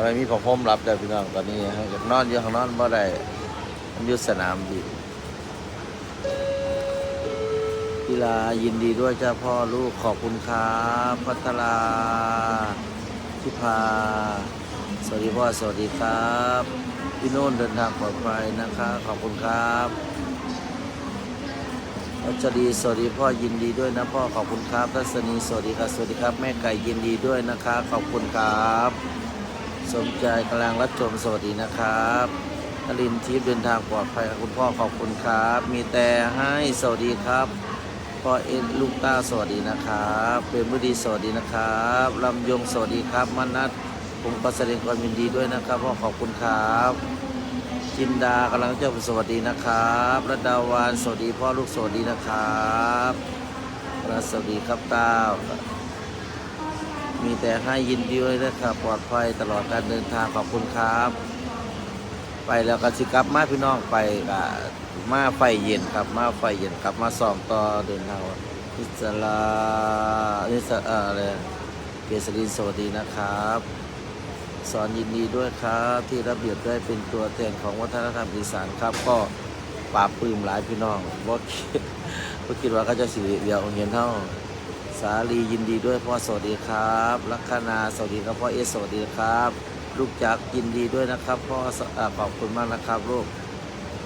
ำไมมีผ้าห่มรับแต่พี่น้องตอนนี้อยากนอนอยู่ข้างนอนบ่ได้มันอยู่สนามบินกีฬายินดีด้วยเจ้าพ่อลูกขอบคุณครับพัทราทิพาสวัสดีพ่อสวัสดีครับพี่โน่นเดินทางปลอดภัยนะคะขอบคุณครับรัชดีสวัสดีพ่อยินดีด้วยนะพ่อขอบคุณครับทัศนีสวัสดีครับสวัสดีครับแม่ไก่ยินดีด้วยนะคะ ขอบคุณครับ สมใจกำลังรับชมสวัสดีนะครับนลินทิพย์เดินทางปลอดภัยครับคุณพ่อขอบคุณครับ มีแต่ให้สวัสดีครับพ่อเอ็นลูกต้าสวัสดีนะครับเป็นมือดีสวัสดีนะครับลำยงสวัสดีครับมนัทผมก็แสดงความยินดีด้วยนะครับพ่อขอบคุณครับจินดากำลังเจ้าสวัสดีนะครับระดาวานสวัสดีพ่อลูกสวัสดีนะครับและสวัสดีครับต้า มีแต่ให้ยินดีด้วยนะครับปลอดภัยตลอดการเดินทางขอบคุณครับ ไปแล้วก็สิกลับมาพี่น้องไปกับมาไฟเย็นครับมาไฟเย็นกลับมาซ้อมต่อเดินทางนิสลานิสเอ่ออะไรเกษรินสวัสดีนะครับ สอนยินดีด้วยครับ ที่ระเบียบได้เป็นตัวแทนของวัฒนธรรมอีสานครับก็ปราบปลื้มหลายพี่น้องบ่คิดบ่คิดว่าเขาจะสิเดียวเห็นเท่า สาลียินดีด้วยพ่อสวัสดีครับลัคนาสวัสดีครับพ่อเอสสวัสดีครับ ลูกจักรยินดีด้วยนะครับพ่อขอบคุณมากนะครับลูก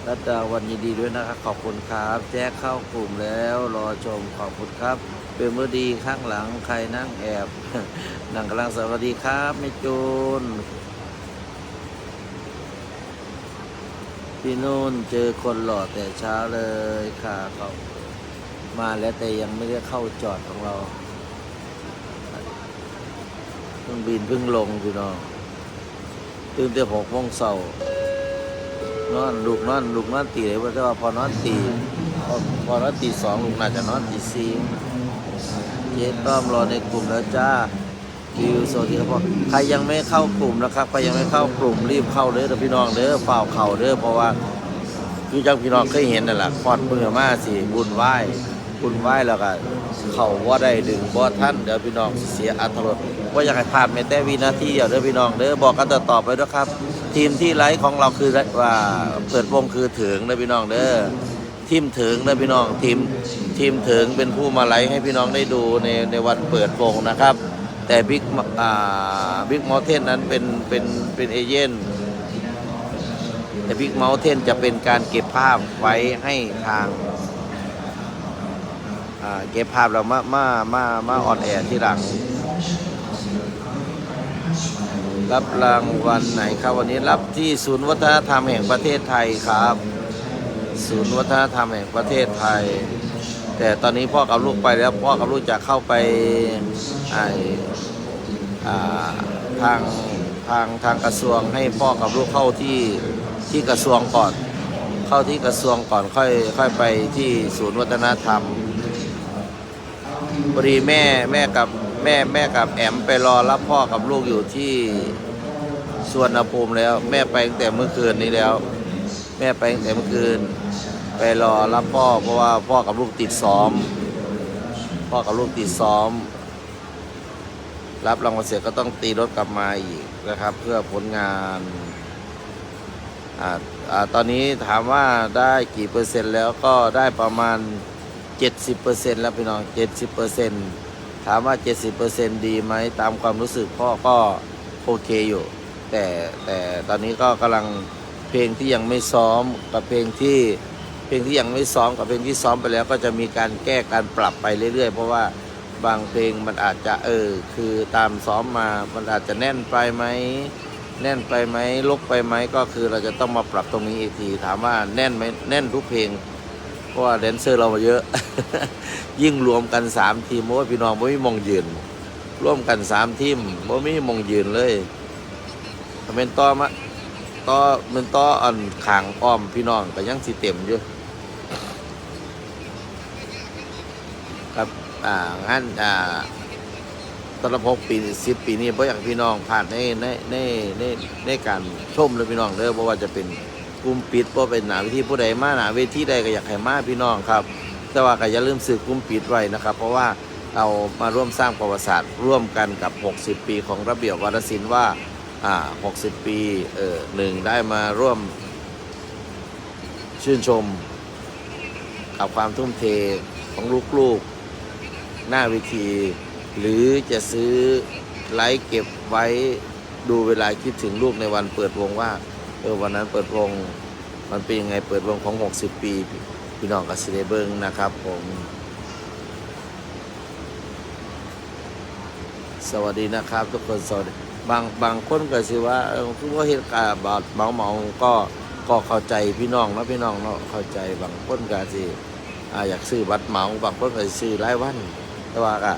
รัตดาวันยินดีด้วยนะครับขอบคุณครับ แจ้งเข้ากลุ่มแล้วรอชมขอบคุณครับ เป็นมือดีข้างหลังใครนั่งแอบนั่งกำลังสวัสดีครับไม่จูนพี่นุ่นเจอคนหล่อแต่เช้าเลยค่ะเขา มาแล้วแต่ยังไม่ได้เข้าจอดของเราเครื่องบินเพิ่งลงพี่น้องตื่นแต่หกโมงเช้านอนลูกนอนลูกนอนตีเลยว่าแต่ว่าพอนอนตีพอพอนอนตีสองลูกน่าจะนอนตีสี่เจ๊ต้อมรอในกลุ่มแล้วจ้าคิวสวัสดีครับพ่อใครยังไม่เข้ากลุ่มนะครับใครยังไม่เข้ากลุ่มรีบเข้าเด้อเด้อพี่น้องเด้อเฝ้าเข่าเด้อเพราะว่าคือจังพี่น้องเคยเห็นนั่นแหละคอดมือมาสิบุญไหว้ บุญไหว้แล้วก็เขาว่าได้ดึงบ่ท่านเดี๋ยวพี่น้องเสียอัตรสว่าอยากให้พลาดแม้แต่วินาทีเดียวเด้อพี่น้องเด้อบอกกันต่อต่อไปด้วยครับ ทีมที่ไลฟ์ของเราคือว่าเปิดวงคือถึงเด้อพี่น้องเด้อทีมถึงเด้อพี่น้องทีมทีมถึงเป็นผู้มาไลฟ์ให้พี่น้องได้ดูในในวันเปิดวงนะครับ แต่บิ๊กอ่าบิ๊กมอเทนนั้นเป็นเป็นเป็นเอเย่นแต่บิ๊กเม t เทนจะเป็นการเก็บภาพไว้ให้ทาง เก็บภาพเรามามามามาออนแอร์ที่หลัง รับรางวัลไหนครับวันนี้รับที่ศูนย์วัฒนธรรมแห่งประเทศไทยครับ ศูนย์วัฒนธรรมแห่งประเทศไทย แต่ตอนนี้พ่อกับลูกไปแล้วพ่อกับลูกจะเข้าไปไอทางทางทางกระทรวงให้พ่อกับลูกเข้าที่ที่กระทรวงก่อน เข้าที่กระทรวงก่อนค่อยค่อยไปที่ศูนย์วัฒนธรรม พอดีแม่แม่กับแม่แม่กับแอมไปรอรับพ่อกับลูกอยู่ที่สวนภูมิแล้ว แม่ไปตั้งแต่เมื่อคืนนี้แล้ว แม่ไปตั้งแต่เมื่อคืน ไปรอรับพ่อ เพราะว่าพ่อกับลูกติดซ้อม พ่อกับลูกติดซ้อม รับรางวัลเสร็จก็ต้องตีรถกลับมาอีกนะครับ เพื่อผลงานอาอ่าตอนนี้ถามว่าได้กี่เปอร์เซ็นต์แล้วก็ได้ประมาณ 70%แล้วพี่น้อง 70%ถามว่า 70%ดีไหมตามความรู้สึกพ่อก็โอเคอยู่ แต่แต่ตอนนี้ก็กำลังเพลงที่ยังไม่ซ้อมกับเพลงที่เพลงที่ยังไม่ซ้อมกับเพลงที่ซ้อมไปแล้ว ก็จะมีการแก้การปรับไปเรื่อยๆ เพราะว่าบางเพลงมันอาจจะเออคือตามซ้อมมามันอาจจะแน่นไปไหมแน่นไปไหมลกไปไหมก็คือเราจะต้องมาปรับตรงนี้อีกทีถามว่าแน่นไหมแน่นทุกเพลง เพราะว่าแดนเซอร์เรามาเยอะ ยิ่งรวมกันสามทีมเพราะว่าพี่น้องไม่มีมองยืนร่วมกันสามทีมไม่มีมองยืนเลยเป็นต่อมาต่อเป็นต่ออันขางอ้อมพี่น้องก็ยังสิเต็มอยู่ครับอ่างานอ่าตอนละหกปีสิบปีนี้เพราะอย่างพี่น้องผ่านในในในในในการชมเลยพี่น้องเด้อเพราะว่าจะเป็น กลุ่มปิดเพราะเป็นหนาเวทีผู้ใดมาหนาเวทีใดก็อยากให้มาพี่น้องครับ แต่ว่าก็อย่าลืมสื่อกลุ่มปิดไว้นะครับ เพราะว่าเรามาร่วมสร้างประวัติศาสตร์ร่วมกันกับ 60 ปีของระเบียบวารศิลป์ว่าอ่าหกสิบปีเออหนึ่งได้มาร่วมชื่นชม กับความทุ่มเทของลูกๆ หน้าเวที หรือจะซื้อไลค์เก็บไว้ดูเวลาคิดถึงลูกในวันเปิดวงว่า เออวันนั้นเปิดวงมันเป็นยังไงเปิดวงของ 60 ปี พี่น้องกับสิเดเบิงนะครับผม สวัสดีนะครับทุกคนสวัสดีบางบางคนก็สิว่าคือว่าเหตุการณ์บาดเมาเมาก็ก็เข้าใจพี่น้องเนาะพี่น้องเนาะเข้าใจบางคนก็สิออยากซื้อบัตรเหมาบางคนก็สิซื้อรายวัน แต่ว่าก็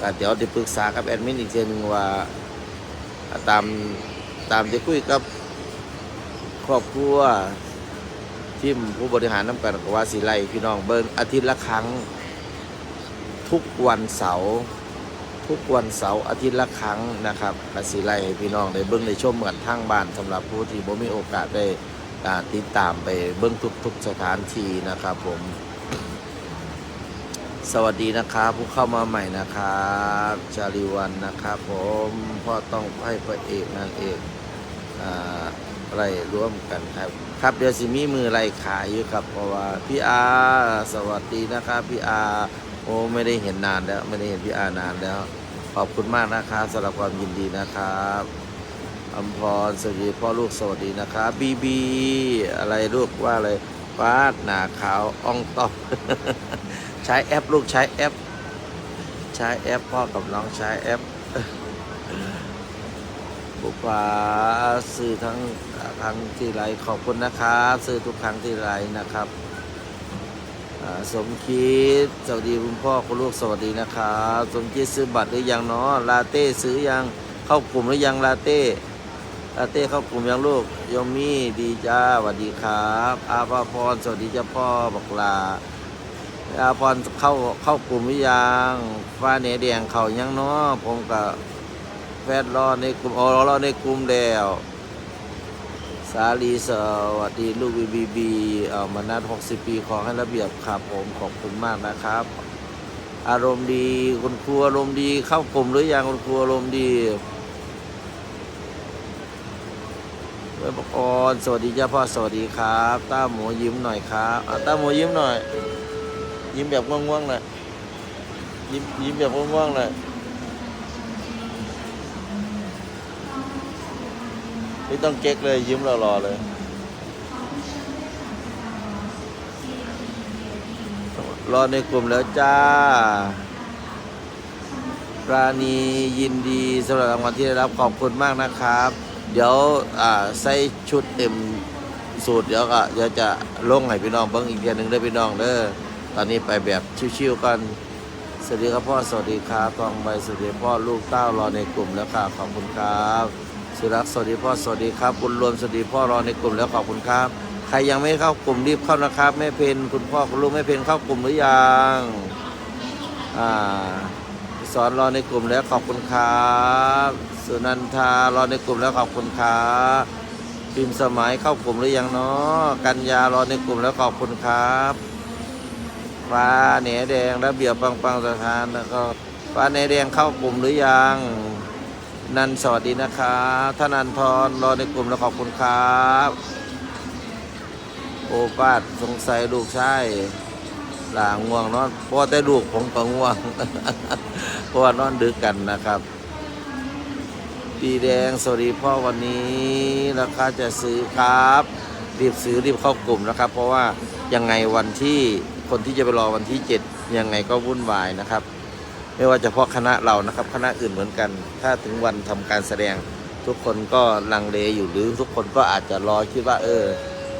ก็เดี๋ยวจะปรึกษากับแอดมินอีกทีหนึงว่าอ่าตามตามที่คุยกับ ครอบครัวทีมผู้บริหารน้ำกันกว่าสิไล่พี่น้องเบิ้งอาทิตย์ละครั้ง ทุกวันเสาร์ทุกวันเสาร์อาทิตย์ละครั้งนะครับกสิไลพี่น้องได้เบิ้งได้ชมกันทางบ้านสำหรับผู้ที่บ่มีโอกาสได้ติดตามไปเบิ้งทุกๆสถานที่นะครับผมสวัสดีนะครับผู้เข้ามาใหม่นะครับจาริวันนะครับผมพ่อต้องให้พระเอกนางเอกอ่า ไล่ร่วมกันครับ ครับเดี๋ยวสิมีมือไล่ขายอยู่ครับเพราะว่าพี่อาสวัสดีนะครับพี่อาโอ้ไม่ได้เห็นนานแล้ว ไม่ได้เห็นพี่อานานแล้ว ขอบคุณมากนะครับสำหรับความยินดีนะครับอมพรสวัสดีพ่อลูกสวัสดีนะครับบีบีอะไรลูกว่าอะไรฟาดหนาขาวอ่องต้องใช้แอปลูกใช้แอป ใช้แอปพ่อกับน้องใช้แอป บุปผาซื้อทั้งครั้งที่ไรขอบคุณนะครับซื้อทุกครั้งที่ไรนะครับสมคิดสวัสดีคุณพ่อคุณลูกสวัสดีนะครับสมคิดซื้อบัตรหรือยังเนาะลาเต้ซื้อยังเข้ากลุ่มหรือยังลาเต้ลาเต้เข้ากลุ่มยังลูกยมมี่ดีจ้าสวัสดีครับอาภาพรสวัสดีจ้าพ่อบอกลาอาพรเข้าเข้ากลุ่มหรือยังฟ้าเหนือแดงเขายังเนาะผมกับ แฟนรอในกลุ่มอ๋อรอในกลุ่มแล้ว สาลีสวัสดีลูกบีบีบีเอ่อมานัด60 ปีขอให้ระเบียบครับผมขอบคุณมากนะครับ อารมณ์ดีคุณครูอารมณ์ดีเข้ากลุ่มหรือยังคุณครูอารมณ์ดีเว็บออนสวัสดีจ้าพ่อสวัสดีครับต้าหมูยิ้มหน่อยครับต้าหมูยิ้มหน่อย ยิ้มแบบง่วงๆหน่อยยิ้มยิ้มแบบง่วงๆหน่อย ไม่ต้องเก๊กเลยยิ้มรอๆเลยรอในกลุ่มแล้วจ้า ปราณียินดีสำหรับรางวัลที่ได้รับขอบคุณมากนะครับ เดี๋ยวใส่ชุดเต็มสูตรเดี๋ยวก็เดี๋ยวจะลงให้พี่น้องเบิ้งอีกเดือนหนึ่งเด้พี่น้องเด้อตอนนี้ไปแบบชิวๆกันสวัสดีครับพ่อสวัสดีครับทองใบสวัสดีพ่อลูกเต้ารอในกลุ่มแล้วค่ะขอบคุณครับ สุรักษ์สวัสดีพ่อสวัสดีครับบุญรวมสวัสดีพ่อรอในกลุ่มแล้วขอบคุณครับ ใครยังไม่เข้ากลุ่มรีบเข้านะครับแม่เพนคุณพ่อคุณลูกแม่เพนเข้ากลุ่มหรือยังอ่าสอนรอในกลุ่มแล้วขอบคุณครับสุนันทารอในกลุ่มแล้วขอบคุณครับพิมพ์สมัยเข้ากลุ่มหรือยังเนาะกัญญารอในกลุ่มแล้วขอบคุณครับฟ้าเหนแดงระเบียบปังปังสถานแล้วก็ฟ้าเหนแดงเข้ากลุ่มหรือยัง นันสวัสดีนะครับท่านันทรรอในกลุ่มแล้วขอบคุณครับ โอปาดสงสัยลูกชายหลาง่วงนอนเพราะว่าแต่ลูกผมก็ง่วงเพราะว่านอนดึกกันนะครับปีแดงสวัสดีพ่อวันนี้ราคาจะซื้อครับ รีบซื้อรีบเข้ากลุ่มนะครับ เพราะว่ายังไงวันที่คนที่จะไปรอวันที่เจ็ดยังไงก็วุ่นวายนะครับ ไม่ว่าจะพาะคณะเรานะครับ คณะอื่นเหมือนกัน ถ้าถึงวันทำการแสดง ทุกคนก็ลังเลอยู่หรือทุกคนก็อาจจะรอคิดว่า เออ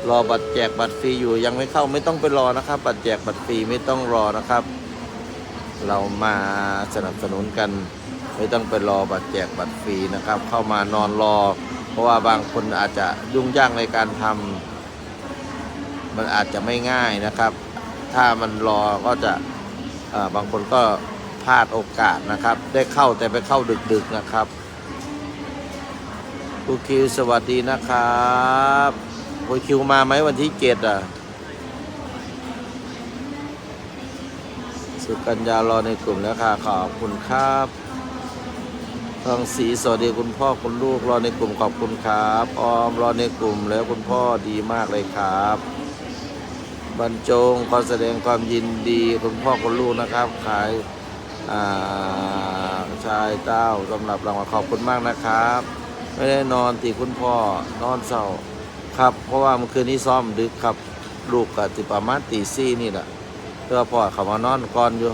รอบัตรแจกบัตรฟรีอยู่ยังไม่เข้าไม่ต้องไปรอนะครับ บัตรแจกบัตรฟรีไม่ต้องรอนะครับ เรามาสนับสนุนกัน ไม่ต้องไปรอบัตรแจกบัตรฟรีนะครับ เข้ามานอนรอ เพราะว่าบางคนอาจจะยุ่งยากในการทำมันอาจจะไม่ง่ายนะครับ ถ้ามันรอก็จะบางคนก็ ลาดโอกาสนะครับ ได้เข้าแต่ไปเข้าดึกๆนะครับครูคิวสวัสดีนะครับครูคิวมาไหมวันที่เจ็ดอะ สุกัญญารอในกลุ่มแล้วค่ะขอบคุณครับทองศรีสวัสดีคุณพ่อคุณลูกรอในกลุ่มขอบคุณครับออมรอในกลุ่มแล้วคุณพ่อดีมากเลยครับบรรจงขอแสดงความยินดีคุณพ่อคุณลูกนะครับ ขาย ชายเต้าสำหรับรางวัลขอบคุณมากนะครับ ไม่ได้นอนตีคุณพ่อนอนเศร้าครับ เพราะว่าเมื่อคืนนี้ซ้อมดึกครับ ลูกกับติประมาณตีสี่นี่แหละเพื่อพ่อเขามานอนก่อนอยู่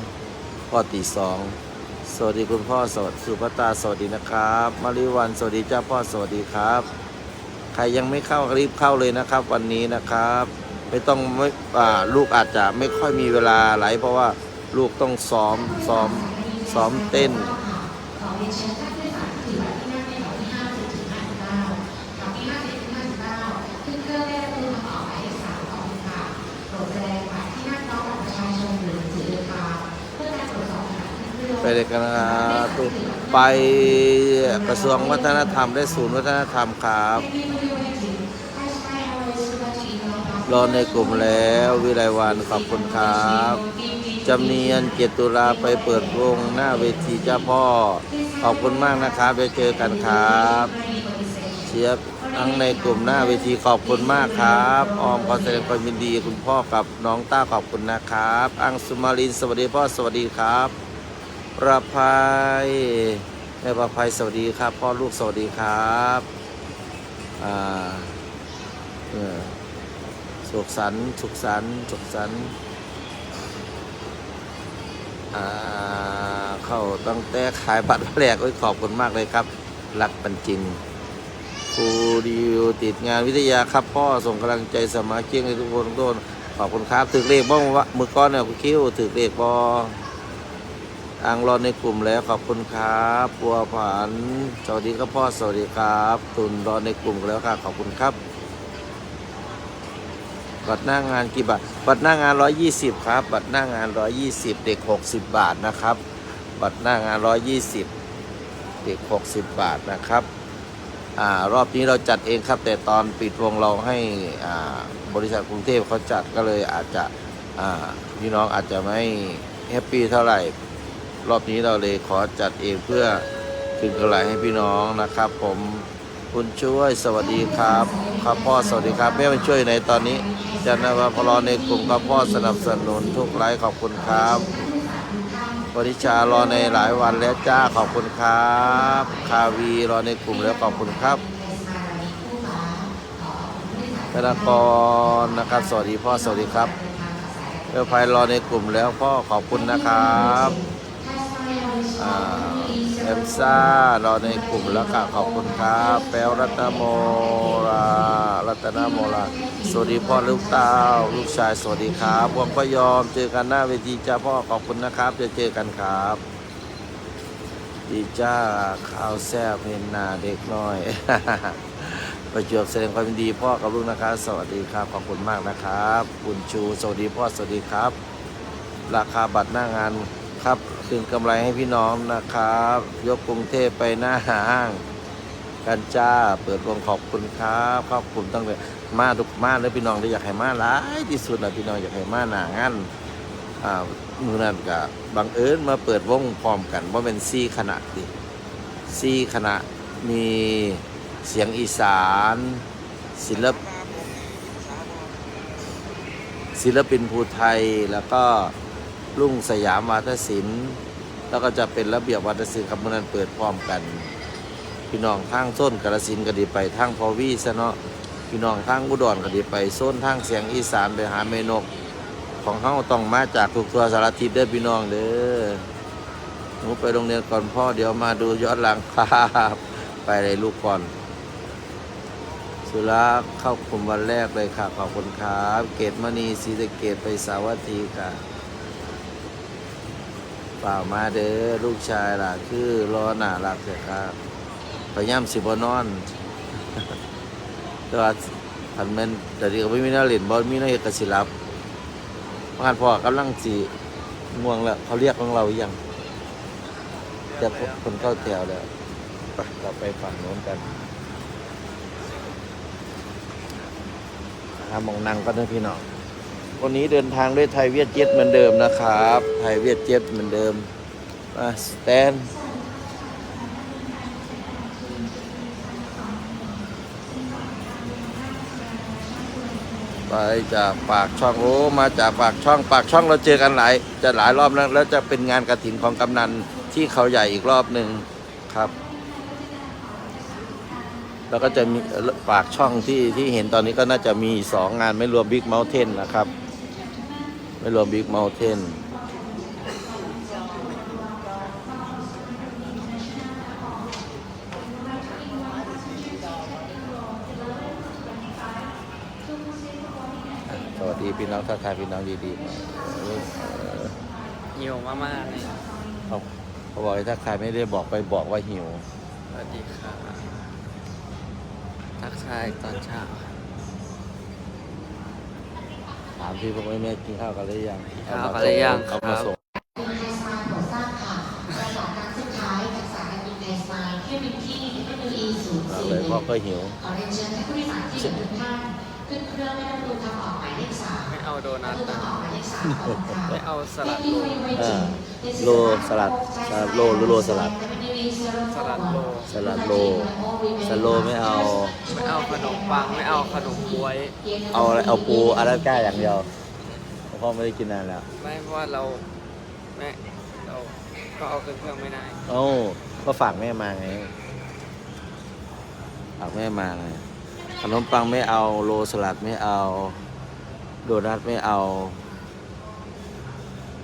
พ่อตีสองสวัสดีคุณพ่อสวัสดีสุภตาสวัสดีนะครับมาริวันสวัสดีเจ้าพ่อสวัสดีครับ ใครยังไม่เข้ารีบเข้าเลยนะครับ วันนี้นะครับ ไม่ต้องไม่ลูกอาจจะไม่ค่อยมีเวลาไหลเพราะว่า ลูกต้องซ้อมซ้อมซ้อมเต้นไปเลยกันนะครับไปกระทรวงวัฒนธรรมและศูนย์วัฒนธรรมครับ รอในกลุ่มแล้ววิไลวันขอบคุณครับจำเนียนเจตุลาไปเปิดวงหน้าเวทีเจ้าพ่อ ขอบคุณมากนะครับไปเจอกันครับเชียบทั้งในกลุ่มหน้าเวทีขอบคุณมากครับออมขอแสดงความยินดีคุณพ่อกับน้องต้าขอบคุณนะครับ อังสุมารินสวัสดีพ่อสวัสดีครับประภัยแม่ประภัยสวัสดีครับ พ่อลูกสวัสดีครับอ่าเออ สุขสันต์สุขสันต์สุขสันต์เข้าตั้งแต่ขายบัตรแรกโอ้ยขอบคุณมากเลยครับรักปันจริงครูดิวติดงานวิทยาครับพ่อส่งกำลังใจสมาชิกให้ทุกคนทุกคนขอบคุณครับถึกเลขบ้างวะมือก้อนเนี่ยคุณคิ้วถึกเลขบออังรอนในกลุ่มแล้วขอบคุณครับบัวผันสวัสดีครับพ่อสวัสดีครับตุนรอนในกลุ่มแล้วค่ะขอบคุณครับ บัตรหน้างานกี่บาท บัตรหน้างาน 120 ครับ บัตรหน้างาน 120 เด็ก 60 บาทนะครับ บัตรหน้างาน 120 เด็ก 60 บาทนะครับอ่ารอบนี้เราจัดเองครับ แต่ตอนปิดวงเราให้อ่าบริษัทกรุงเทพเขาจัดก็เลยอาจจะอ่าพี่น้องอาจจะไม่แฮปปี้เท่าไหร่ รอบนี้เราเลยขอจัดเองเพื่อคืนกำไรให้พี่น้องนะครับ ผม คุณช่วยสวัสดีครับ ครับพ่อสวัสดีครับแม่มาช่วยในตอนนี้จันทวพลในกลุ่มครับพ่อสนับสนุนทุกไลฟ์ขอบคุณครับวนิชารอในหลายวันแล้วจ้าขอบคุณครับ คาวีรอในกลุ่มแล้วขอบคุณครับธนากรนะครับ สวัสดีพ่อสวัสดีครับเพื่อภัยรอในกลุ่มแล้วพ่อขอบคุณนะครับอ่า เอมซ่ารอในกลุ่มแล้วค่ะขอบคุณครับแปลวรัตนโมรารัตนโมราสวัสดีพ่อลูกเต้าลูกชายสวัสดีครับพวกก็ยอมเจอกันหน้าเวทีจ้าพ่อขอบคุณนะครับจะเจอกันครับ ดีจ้าข้าวแซ่บเห็นหนาเด็กน้อยประจวบแสดงความยินดีพ่อกับลูกนะครับ สวัสดีครับขอบคุณมากนะครับ คุณชู สวัสดีพ่อสวัสดีครับ ราคาบัตรหน้างาน ครับ คืนกำไรให้พี่น้องนะครับ ยกกรุงเทพไปหน้าห้าง กันจ้า เปิดวงขอบคุณครับขอบคุณตั้งแต่มาทุกมาเลยพี่น้องได้อยากให้มาหลายที่สุดนะพี่น้องอยากให้มาหนางานอ่ามือนั้นกับบังเอิญมาเปิดวงพร้อมกันว่าเป็นซี่ขณะดิซี่ขณะมีเสียงอีสาน ศิลปศิลปินภูไทยแล้วก็ รุ่งสยามวาทศิลป์แล้วก็จะเป็นระเบียบวาทศิลป์ครับมื่อนั้นเปิดพร้อมกัน พี่น้องทางโซนกระสินก็ดีไปทางพอวีซะเนาะพี่น้องทางอุดรก็ดีไปโซนทางเสียงอีสานไปหาเมนก ของเขาต้องมาจากทุกทัวสารทิศเด้อพี่น้องเด้อหนูไปโรงเรียนก่อนพ่อเดี๋ยวมาดูยอนหลังครับไปเลยลูกก่อน สุราเข้ากลุ่มวันแรกเลยค่ะ ขอบคุณครับ เกตมณีศรีสะเกตไปสาวัตถีค่ะ เปล่ามาเด้อลูกชายล่ะ คือรอหน่ารักเถอะครับพยายามสิบนอน แต่ว่าอันแมันแต่ดีก็ไม่มีน่าเล่นบอลมีน่าเอกสิรับงานพ่อกำลังสีง่วงแล้วเขาเรียกของเราอยังจะคนเข้าแถวแล้วไปเราไปฝั่งโน้นกันหามองนั่งก็นะพี่น้อง วันนี้เดินทางด้วยไทยเวียดเจ็ตเหมือนเดิมนะครับ ไทยเวียดเจ็ตเหมือนเดิมมาสแตนไปจากปากช่องโอ้มาจากปากช่องปากช่องเราเจอกันหลาย จะหลายรอบแล้วแล้วจะเป็นงานกระถินของกำนันที่เขาใหญ่อีกรอบหนึ่งครับ แล้วก็จะมีปากช่องที่ที่เห็นตอนนี้ก็น่าจะมีสองงานไม่รวมบิ๊กเมล์เทนนะครับ ไม่รวมบิ๊กเม t เทนสวัสดีพี่น้องทักทายพี่น้องดีๆเออเออหิวมากๆเลยเขาเขาบอกให้ทักทายไม่ได้บอกไปบอกว่าหิว สวัสดีค่ะทักทายตอนเช้าามพี่พวกแม่กินข้าวกันหรือยังกินข้าวกันหรือยังเขามาครับส่งไอสไมล์ก่อสร้างค่ะประสานงานสุดท้ายจากสายการบินไอสไมล์เที่ยวบินที่ WE 0เอา4เลยพ่อก็หิวขอเรียนเชิญให้ผู้โดยสารที่อยู่ทุกท่านขึ้นเครื่องไม่ต้องดูทางออกหมายเลขสามไม่เอาโดนัทดูนะทางออกหมายเลขสามก่อนค่ะ ไม่เอาสลัด Thank โล you for your อ่า waiting. This is โลสลัดสลัดโลหรือโลสลัด WE 041 สลัดโลสลัดโลสลัดโลไม่เอา ไม่เอาขนมปัง ไม่เอาขนมบวย เอาอะไรเอาปูอาราก้าอย่างเดียวพ่อไม่ได้กินนานแล้วไม่เพราะว่าเราไม่เราก็เอาขึ้นเครื่องไม่ได้โอ้าก็ฝากแม่มาไง ฝากแม่มาไงขนมปังไม่เอาโลสลัดไม่เอา โดนัทไม่เอา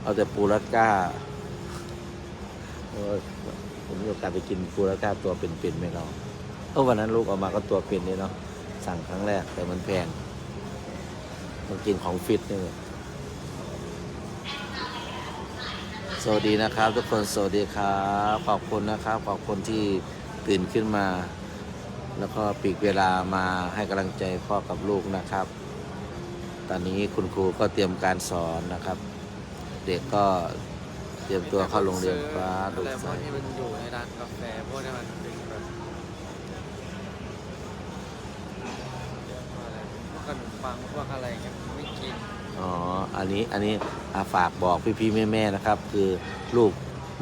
เอาแต่ปูรัดก้าโอ้ย ผมมีโอกาสไปกินปูรัดก้าตัวเป็นๆไหมเราเออวันนั้นลูกออกมาก็ตัวเป็นเลยเนาะสั่งครั้งแรกแต่มันแพงมันกินของฟิตนี่เลยสวัสดีนะครับ ทุกคนสวัสดีครับขอบคุณนะครับ ขอบคุณที่ตื่นขึ้นมา แล้วก็ปีกเวลามาให้กำลังใจพ่อกับลูกนะครับ ตอนนี้คุณครูก็เตรียมการสอนนะครับ เด็กก็เรียมตัวเข้าโรงเรียนฟ้าอะดูไรพใสวกที่มันอยู่ในร้านกาแฟพวกนี้มันเป็นแบบอะไรพวกขนมปังพวกอะไรเงี้ยไม่กินอ๋อ อันนี้อันนี้อาฝากบอกพี่ๆแม่ๆนะครับ คือลูก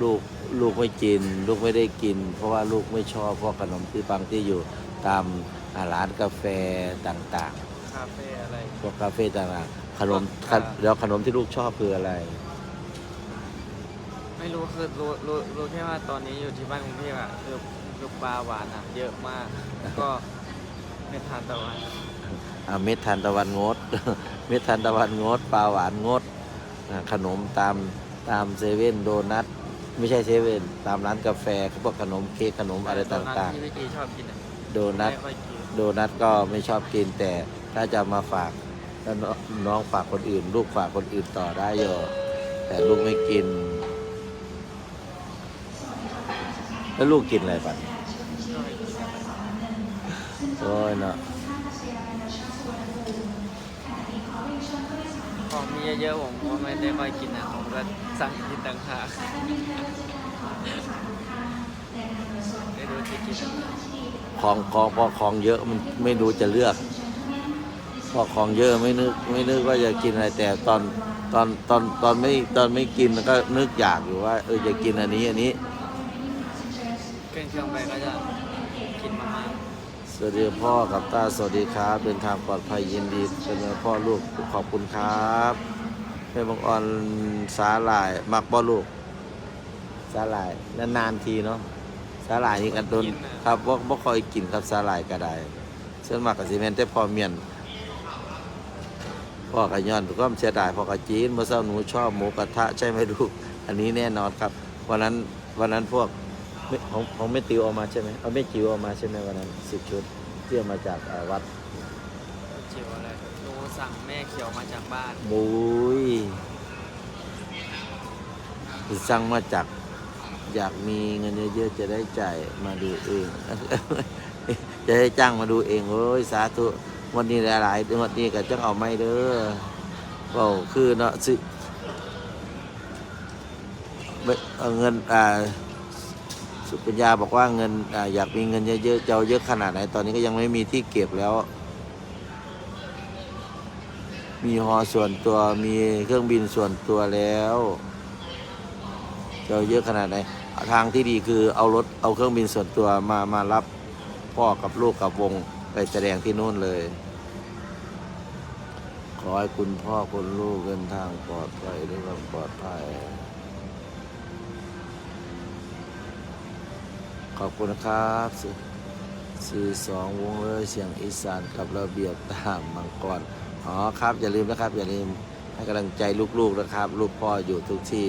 ลูกลูกไม่กิน ลูกไม่ได้กิน เพราะว่าลูกไม่ชอบพวกขนมที่ปังที่อยู่ตามอ่าร้านกาแฟต่างคาเฟ่อะไรๆพวกคาเฟ่ต่างๆขนมครับแล้วขนมที่ลูกชอบคืออะไร ไม่รู้คือรู้รู้รู้แค่ว่าตอนนี้อยู่ที่บ้านกรุงเทพอะคือคือปลาหวานอะเยอะมาก แล้วก็ไม่ทานตะวันอ่าเม็ดทานตะวันงด เม็ดทานตะวันงด ปลาหวานงดอ่าขนมตามตามเซเว่นโดนัทไม่ใช่เซเว่นตามร้านกาแฟพวกขนมเค้กขนมอะไรตนนั้นต่างที่พี่กีชอบกินอะๆโดนัท ไม่ค่อยกินโดนัทก็ไม่ชอบกินแต่ถ้าจะมาฝากถ้าน้องน้องฝากคนอื่น ลูกฝากคนอื่นต่อได้อยู่แต่ลูกไม่กิน แล้วลูกกินอะไรปันโอ้ยเนาะของมีเยอะๆผมก็ไม่ได้ค่อยกินนะผมก็สั่งกินต่างหากไม่รู้จะกินอะไรของของพอของเยอะมันไม่รู้จะเลือก พอของเยอะไม่นึกไม่นึกว่าจะกินอะไรแต่ตอนตอนตอนตอนไม่ตอนไม่กินก็นึกอยากอยู่ว่าเออจะกินอันนี้อันนี้ขึ้นเค รื่องไปก็จะกินมาม่าสวัสดีพ่อกับตาสวัสดีครับ เดินทางปลอดภัยยินดีเป็นพ่อลูกขอบคุณครับแม่บางออนสาหร่ายมักบ่ลูกสาหร่ายนานๆทีเนาะสาหร่ายนี่กันโดนครับบ่บ่ค่อยกินครับสาหร่ายก็ได้ส่วนมากก็สิแม่นแต่พ่อเมียนพ่อก็ย้อนความเสียดายพ่อก็จีนเมื่อเช้าหนูชอบหมูกระทะใช่ไหมลูกอันนี้แน่นอนครับวันนั้นวันนั้นพวกไม่ ของของแม่ติวเอามาใช่ไหมเอาแม่จิ๋วเอามาใช่ไหมวันนั้นสิบชุดที่เอามาจากเอ่อวัดจิ๋วอะไรหนูสั่งแม่เขียวมาจากบ้านบุยสั่งมาจากอยากมีเงินเยอะๆจะได้จ่ายมาดูเอง จะได้จ้างมาดูเองโอ้ยสาธุวันนี้หลายๆวันนี้ก็จะเอาไม่เด้อเปล่าคือเนาะสิไม่เอาเงินอ่า สุปัญญาบอกว่าเงินออยากมีเงินเยอะๆจะเอาเยอะขนาดไหนตอนนี้ก็ยังไม่มีที่เก็บแล้ว มีหอส่วนตัวมีเครื่องบินส่วนตัวแล้วจะเอาเยอะขนาดไหนทางที่ดีคือเอารถเอาเครื่องบินส่วนตัวมามารับพ่อกับลูกกับวงไปแสดงที่นู่นเลย ขอให้คุณพ่อคุณลูกเดินทางปลอดภัยด้วยความปลอดภัย ขอบคุณครับสื่อสื่อสองวงเลยเสียงอีสานกับระเบียบตามมังกรอ๋อครับ อย่าลืมนะครับ อย่าลืมให้กำลังใจลูกๆนะครับ ลูกพ่ออยู่ทุกที่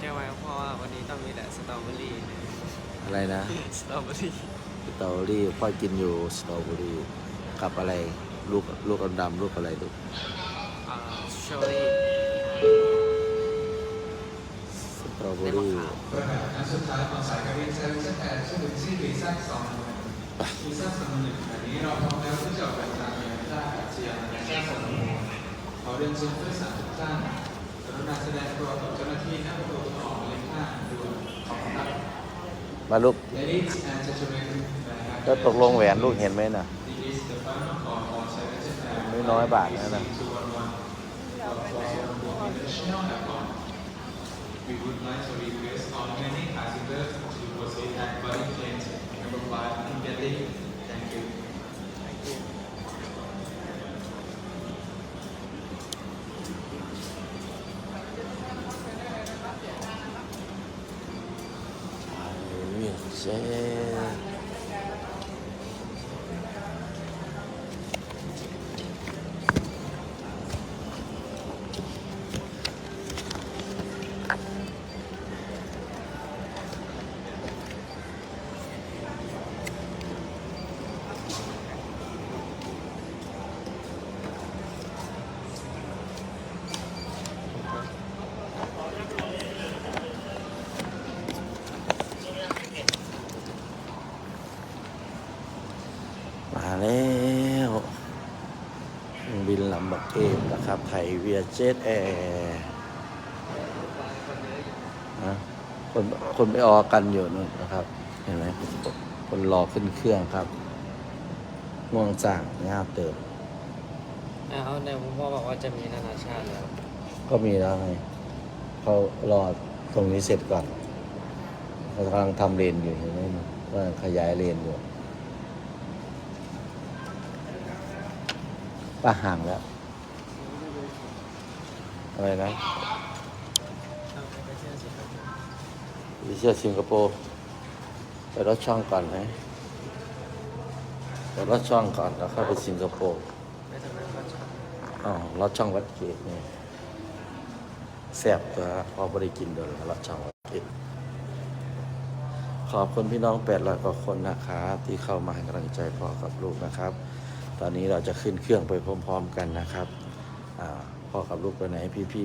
แก้ไว้ก็เพราะว่าวันนี้ต้องมีแต่สตรอเบอรี่อะไรนะสตรอเบอรี่สตรอเบอรี่พ่อกินอยู่สตรอเบอรี่กับอะไรลูกลูกดำๆลูกอะไรลูกอ่าเชอร์ รี่สตรอเบอรี่อันสุดท้ายของสายการบินเซลล์แอร์ชื่อถึงที่วีซ่าสองวีซ่าสองหนึ่งอันนี้เราพร้อมแล้วที่จะออกเดินทางไปยังท่าอากาศยานนานาชาติสมุทรขอเรียนเชิญผู้โดยสารทุกท่านกรุณาแสดงตัวต่อเจ้าหน้าที่หน้าประตูทางออกเลขห้าด่วนขอบคุณครับมาลูก Ladies and gentlemen แล้วตกลงแหวนลูกเห็นไหมน่ะ This is the final call for Silent Air ไม่น้อยบาทนะนะ we would like to request organic many passengers as you were saying that bulk cleanse. Remember, bulk cleansing ทยเวียเจ็ตแอร์นะคนคนไปออกันอยู่นู่นนะครับ เห็นไหมคนรอขึ้นเครื่องครับง่วงสั่งงาบเติมอ้าวในคุณพ่อบอกว่าจะมีนานาชาติแล้ว ก็มีแล้วไงเขารอตรงนี้เสร็จก่อนเขากำลังทำเลนอยู่เห็นไหมว่าขยายเลนอยู่ป้าห่างแล้ว อะไรนะไปเที่ยวสิงคโปร์ไปรถช่องก่อนไหมไปรถช่องก่อนแล้วเข้าไปสิงคโปร์ไม่ทำไมก็ชอบอ๋อรถช่องวัดเกตนี่แซ่บตัวพอไม่ได้กินเดี๋ยวรถช่องวัดเกตขอบคุณพี่น้องแปดร้อยกว่าคนนะครับ ที่เข้ามาให้กำลังใจพ่อกับลูกนะครับ ตอนนี้เราจะขึ้นเครื่องไปพร้อม ๆ กันนะครับอ่า พ่อขับลูกไปไหนพี่